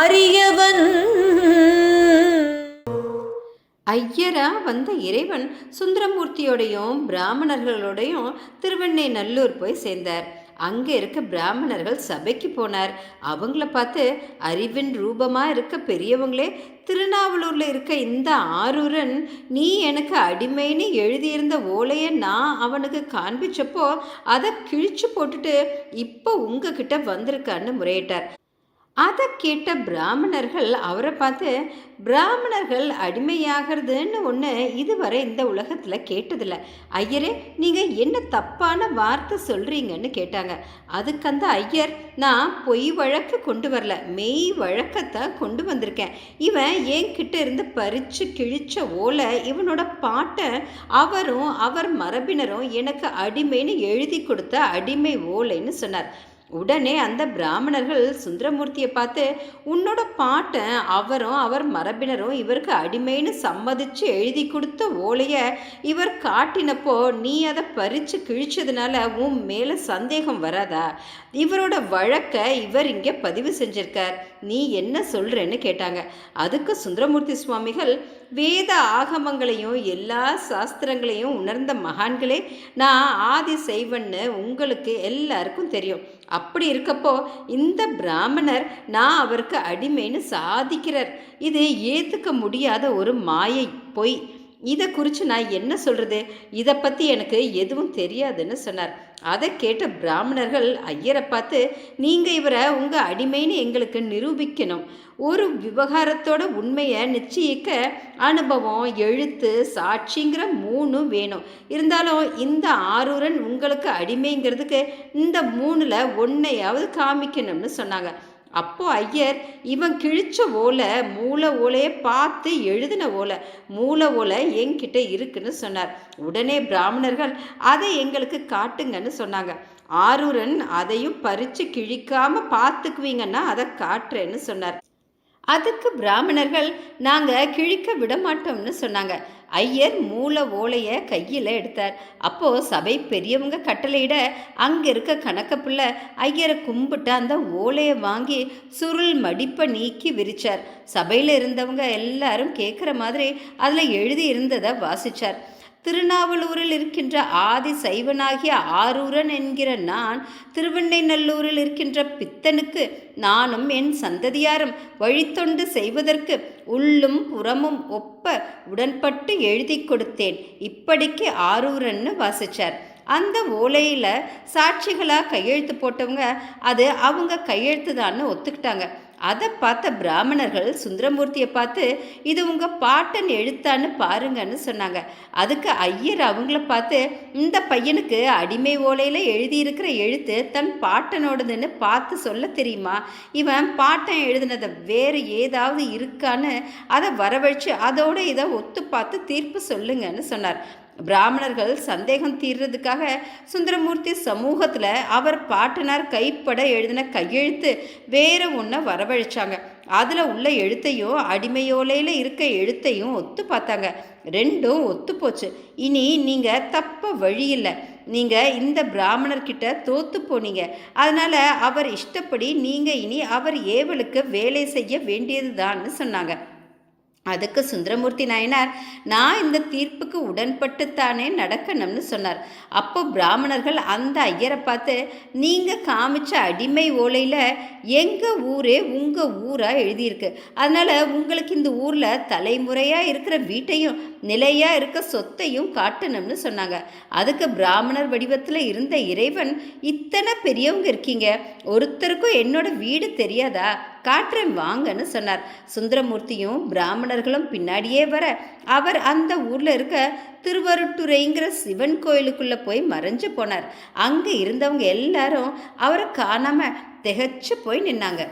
அறியவன். ஐயரா வந்த இறைவன் சுந்தரமூர்த்தியோடையும் பிராமணர்களோடையும் திருவெண்ணை நல்லூர் போய் சேர்ந்தார். அங்கே இருக்க பிராமணர்கள் சபைக்கு போனார். அவங்கள பார்த்து அறிவின் ரூபமா இருக்க பெரியவங்களே திருநாவலூர்ல இருக்க இந்த ஆரூரன் நீ எனக்கு அடிமைன்னு எழுதியிருந்த ஓலையை நான் அவனுக்கு காண்பிச்சப்போ அதை கிழிச்சு போட்டுட்டு இப்போ உங்ககிட்ட வந்திருக்கான்னு முறையிட்டார். அதை கேட்ட பிராமணர்கள் அவரை பார்த்து பிராமணர்கள் அடிமையாகிறதுன்னு ஒன்று இதுவரை இந்த உலகத்தில் கேட்டதில்ல. ஐயரே நீங்கள் என்ன தப்பான வார்த்தை சொல்கிறீங்கன்னு கேட்டாங்க. அதுக்கு அந்த ஐயர் நான் பொய் வழக்கு கொண்டு வரல. மெய் வழக்கத்தை கொண்டு வந்திருக்கேன். இவன் என்கிட்ட இருந்து பறித்து கிழிச்ச ஓலை இவனோட பாட்டை அவரும் அவர் மரபினரும் எனக்கு அடிமைன்னு எழுதி கொடுத்த அடிமை ஓலைன்னு சொன்னார். உடனே அந்த பிராமணர்கள் சுந்தரமூர்த்தியை பார்த்து உன்னோட பாட்டை அவரும் அவர் மரபினரும் இவருக்கு அடிமைன்னு சம்மதிச்சு எழுதி கொடுத்த ஓலையை இவர் காட்டினப்போ நீ அதை பறித்து கிழிச்சதுனால உன் மேலே சந்தேகம் வராதா? இவரோட வழக்கை இவர் இங்கே பதிவு செஞ்சிருக்கார். நீ என்ன சொல்கிறேன்னு கேட்டாங்க. அதுக்கு சுந்தரமூர்த்தி சுவாமிகள் வேத ஆகமங்களையும் எல்லா சாஸ்திரங்களையும் உணர்ந்த மகான்களே நான் ஆதி செய்வன்னு உங்களுக்கு எல்லாருக்கும் தெரியும். அப்படி இருக்கப்போ இந்த பிராமணர் நான் அவருக்கு அடிமைன்னு சாதிக்கிறார். இது ஏற்றுக்க முடியாத ஒரு மாயை. பொய். இதை குறித்து நான் என்ன சொல்கிறது இதை பற்றி எனக்கு எதுவும் தெரியாதுன்னு சொன்னார். அதை கேட்ட பிராமணர்கள் ஐயரை பார்த்து நீங்கள் இவரை உங்கள் அடிமைன்னு எங்களுக்கு நிரூபிக்கணும். ஒரு விவகாரத்தோட உண்மையை நிச்சயிக்க அனுபவம் எழுத்து சாட்சிங்கிற மூணும் வேணும். இருந்தாலும் இந்த ஆரூரன் உங்களுக்கு அடிமைங்கிறதுக்கு இந்த மூணில் ஒன்றையாவது காமிக்கணும்னு சொன்னாங்க. அப்போ ஐயர் இவன் கிழிச்ச ஓலை மூல ஓலையை பார்த்து எழுதின ஓலை மூல ஓலை என்கிட்ட இருக்குன்னு சொன்னார். உடனே பிராமணர்கள் அதை எங்களுக்கு காட்டுங்கன்னு சொன்னாங்க. ஆரூரன் அதையும் பறித்து கிழிக்காமல் பார்த்துக்குவீங்கன்னா அதை காட்டுறேன்னு சொன்னார். அதுக்கு பிராமணர்கள் நாங்கள் கிழிக்க விட மாட்டோம்னு சொன்னாங்க. ஐயர் மூல ஓலையை கையில் எடுத்தார். அப்போது சபை பெரியவங்க கட்டளையிட அங்கே இருக்க கணக்க பிள்ளை ஐயரை கும்பிட்டு அந்த ஓலையை வாங்கி சுருள் மடிப்பை நீக்கி விரிச்சார். சபையில் இருந்தவங்க எல்லாரும் கேட்குற மாதிரி அதில் எழுதி இருந்ததை வாசிச்சார். திருநாவலூரில் இருக்கின்ற ஆதி சைவனாகிய ஆரூரன் என்கிற நான் திருவெண்ணைநல்லூரில் இருக்கின்ற பித்தனுக்கு நானும் என் சந்ததியாரும் வழித்தொண்டு செய்வதற்கு உள்ளும் புறமும் ஒப்ப உடன்பட்டு எழுதி கொடுத்தேன். இப்படிக்கு ஆரூரன்னு வாசிச்சார். அந்த ஓலையில் சாட்சிகளாக கையெழுத்து போட்டவங்க அது அவங்க கையெழுத்து தான்னு ஒத்துக்கிட்டாங்க. அதை பார்த்த பிராமணர்கள் சுந்தரமூர்த்தியை பார்த்து இது உங்கள் பாட்டன் எழுத்தான்னு பாருங்கன்னு சொன்னாங்க. அதுக்கு ஐயர் அவங்கள பார்த்து இந்த பையனுக்கு அடிமை ஓலையில் எழுதியிருக்கிற எழுத்து தன் பாட்டனோடதுன்னு பார்த்து சொல்ல தெரியுமா? இவன் பாட்டன் எழுதினதை வேறு ஏதாவது இருக்கான்னு அதை வரவழைச்சு அதோட இதை ஒத்து பார்த்து தீர்ப்பு சொல்லுங்கன்னு சொன்னார். பிராமணர்கள் சந்தேகம் தீர்றதுக்காக சுந்தரமூர்த்தி சமூகத்தில் அவர் பாட்டனார் கைப்பட எழுதின கையெழுத்து வேற ஒன்றை வரவழைச்சாங்க. அதில் உள்ள எழுத்தையும் அடிமையோலையில் இருக்க எழுத்தையும் ஒத்து பார்த்தாங்க. ரெண்டும் ஒத்து போச்சு. இனி நீங்கள் தப்ப வழி இல்லை. நீங்கள் இந்த பிராமணர்கிட்ட தோத்து போனீங்க. அதனால் அவர் இஷ்டப்படி நீங்கள் இனி அவர் ஏவலுக்கு வேலை செய்ய வேண்டியதுதான்னு சொன்னாங்க. அதுக்கு சுந்தரமூர்த்தி நாயனார் நான் இந்த தீர்ப்புக்கு உடன்பட்டுத்தானே நடக்கணும்னு சொன்னார். அப்போ பிராமணர்கள் அந்த ஐயரை பார்த்து நீங்கள் காமிச்ச அடிமை ஓலையில் எங்கள் ஊரே உங்கள் ஊராக எழுதியிருக்கு. அதனால் உங்களுக்கு இந்த ஊரில் தலைமுறையாக இருக்கிற வீட்டையும் நிலையாக இருக்க சொத்தையும் காட்டணும்னு சொன்னாங்க. அதுக்கு பிராமணர் வடிவத்தில் இருந்த இறைவன் இத்தனை பெரியவங்க இருக்கீங்க. ஒருத்தருக்கும் என்னோட வீடு தெரியாதா? காற்றை வாங்கன்னு சொன்னார். சுந்தரமூர்த்தியும் பிராமணர்களும் பின்னாடியே வர அவர் அந்த ஊரில் இருக்க திருவருட்டுறைங்கிற சிவன் கோயிலுக்குள்ளே போய் மறைஞ்சு போனார். அங்கே இருந்தவங்க எல்லாரும் அவரை காணாமல் திகச்சு போய் நின்னாங்க.